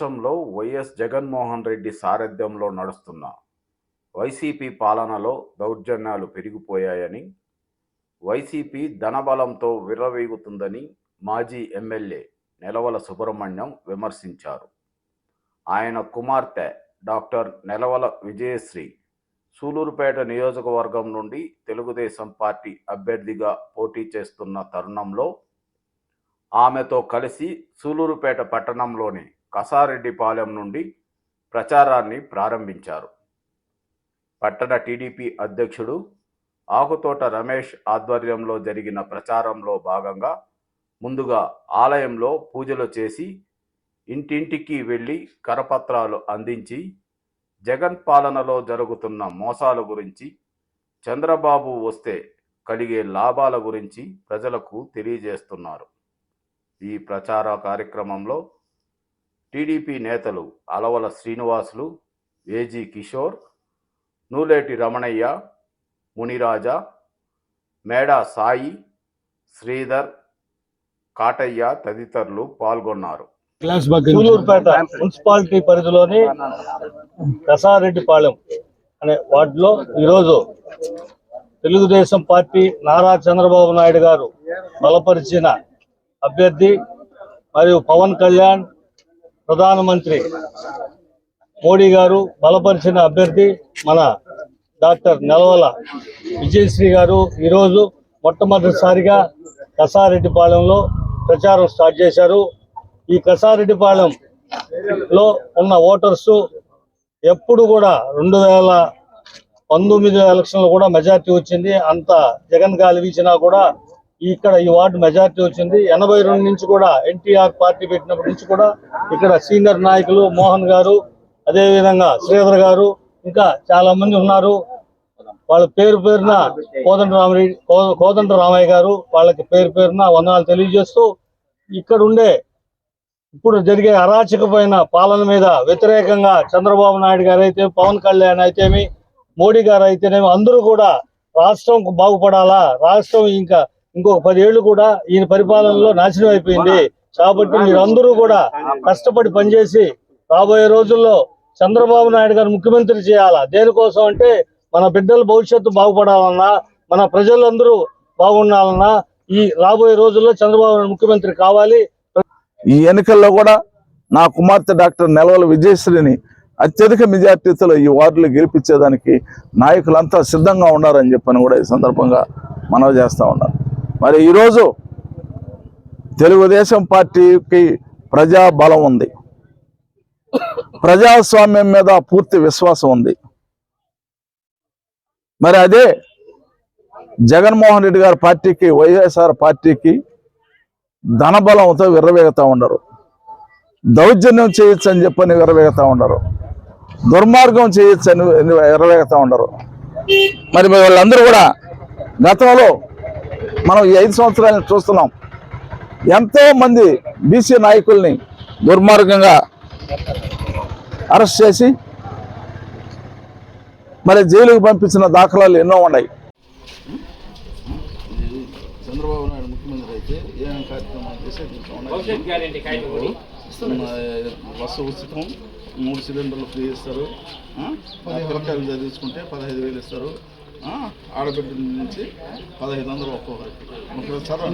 రాష్ట్రంలో వైఎస్ జగన్మోహన్ రెడ్డి సారథ్యంలో నడుస్తున్న వైసీపీ పాలనలో దౌర్జన్యాలు పెరిగిపోయాయని వైసీపీ ధనబలంతో విర్రవీగుతుందని మాజీ ఎమ్మెల్యే నెలవల సుబ్రహ్మణ్యం విమర్శించారు. ఆయన కుమార్తె డాక్టర్ నెలవల విజయశ్రీ సూలూరుపేట నియోజకవర్గం నుండి తెలుగుదేశం పార్టీ అభ్యర్థిగా పోటీ చేస్తున్న తరుణంలో ఆమెతో కలిసి సూలూరుపేట పట్టణంలోని కసారెడ్డిపాలెం నుండి ప్రచారాన్ని ప్రారంభించారు. పట్టణ టీడీపీ అధ్యక్షుడు ఆకుతోట రమేష్ ఆధ్వర్యంలో జరిగిన ప్రచారంలో భాగంగా ముందుగా ఆలయంలో పూజలు చేసి ఇంటింటికి వెళ్ళి కరపత్రాలు అందించి జగన్ పాలనలో జరుగుతున్న మోసాల గురించి చంద్రబాబు వస్తే కలిగే లాభాల గురించి ప్రజలకు తెలియజేస్తున్నారు. ఈ ప్రచార కార్యక్రమంలో టీడీపీ నేతలు అలవల శ్రీనివాసులు ఏజీ కిషోర్ నూలేటి రమణయ్య మునిరాజా మేడా సాయి శ్రీధర్ కాటయ్య తదితరులు పాల్గొన్నారు. సూలూరుపేట మున్సిపాలిటీ పరిధిలోని కసారెడ్డిపాలెం అనే వార్డులో ఈరోజు తెలుగుదేశం పార్టీ నారా చంద్రబాబు నాయుడు గారు బలపరిచిన అభ్యర్థి మరియు పవన్ కళ్యాణ్ ప్రధానమంత్రి మోడీ గారు బలపరిచిన అభ్యర్థి మన డాక్టర్ నెలవల విజయశ్రీ గారు ఈరోజు మొట్టమొదటిసారిగా కసారెడ్డిపాలెంలో ప్రచారం స్టార్ట్ చేశారు. ఈ కసారెడ్డిపాలెం లో ఉన్న ఓటర్స్ ఎప్పుడు కూడా రెండు వేల పంతొమ్మిది ఎలక్షన్లో కూడా మెజార్టీ వచ్చింది. అంత జగన్ గాలి వీచినా కూడా ఇక్కడ ఈ వార్డు మెజార్టీ వచ్చింది. ఎనభై రెండు నుంచి కూడా ఎన్టీఆర్ పార్టీ పెట్టినప్పటి నుంచి కూడా ఇక్కడ సీనియర్ నాయకులు మోహన్ గారు అదేవిధంగా శ్రీధర్ గారు ఇంకా చాలా మంది ఉన్నారు. వాళ్ళ పేరు పేరున కోదండ రామరెడ్డి కోదండ రామయ్య గారు వాళ్ళకి పేరు పేరున వందనాలు తెలియజేస్తూ ఇక్కడ ఉండే ఇప్పుడు జరిగే అరాచకమైన పాలన మీద వ్యతిరేకంగా చంద్రబాబు నాయుడు గారు అయితే పవన్ కళ్యాణ్ అయితేమి మోడీ గారు అయితేనేమి అందరూ కూడా రాష్ట్రం బాగుపడాలా? రాష్ట్రం ఇంకా ఇంకొక పదేళ్ళు కూడా ఈయన పరిపాలనలో నాశనం అయిపోయింది. కాబట్టి మీరందరూ కూడా కష్టపడి పనిచేసి రాబోయే రోజుల్లో చంద్రబాబు నాయుడు గారు ముఖ్యమంత్రి చేయాలా? దేనికోసం అంటే మన బిడ్డల భవిష్యత్తు బాగుపడాలన్నా మన ప్రజలందరూ బాగుండాలన్నా ఈ రాబోయే రోజుల్లో చంద్రబాబు నాయుడు ముఖ్యమంత్రి కావాలి. ఈ ఎన్నికల్లో కూడా నా కుమార్తె డాక్టర్ నెలవల విజయశ్రీని అత్యధిక మెజార్టీతో ఈ వార్డులు గెలిపించేదానికి నాయకులంతా సిద్ధంగా ఉన్నారని చెప్పని కూడా ఈ సందర్భంగా మనవి చేస్తా ఉన్నారు. మరి ఈరోజు తెలుగుదేశం పార్టీకి ప్రజా బలం ఉంది. ప్రజాస్వామ్యం మీద పూర్తి విశ్వాసం ఉంది. మరి అదే జగన్మోహన్ రెడ్డి గారి పార్టీకి వైఎస్ఆర్ పార్టీకి ధనబలంతో విర్రవేగుతా ఉండరు. దౌర్జన్యం చేయొచ్చు అని చెప్పని విర్రవేగుతా ఉండరు. దుర్మార్గం చేయొచ్చు అని విర్రవేగుతా ఉండరు. మరి వాళ్ళందరూ కూడా గతంలో మనం ఈ ఐదు సంవత్సరాలను చూస్తున్నాం. ఎంతో మంది బీసీ నాయకుల్ని దుర్మార్గంగా అరెస్ట్ చేసి మరి జైలుకు పంపించిన దాఖలాలు ఎన్నో ఉన్నాయి. చంద్రబాబు నాయుడు ముఖ్యమంత్రి అయితే ఏమేమి కార్యక్రమాలు చేసే భవిష్యత్ గ్యారెంటీ కాయలు బస్సు ఉచితం మూడు సిలిండర్లు ఫ్రీ ఇస్తారు. చదివించుకుంటే పదహైదు వేలు ఇస్తారు? ఆడబిడ్డ నుంచి పదహైదు వందలు ఒక్కొక్కరికి. చదువు.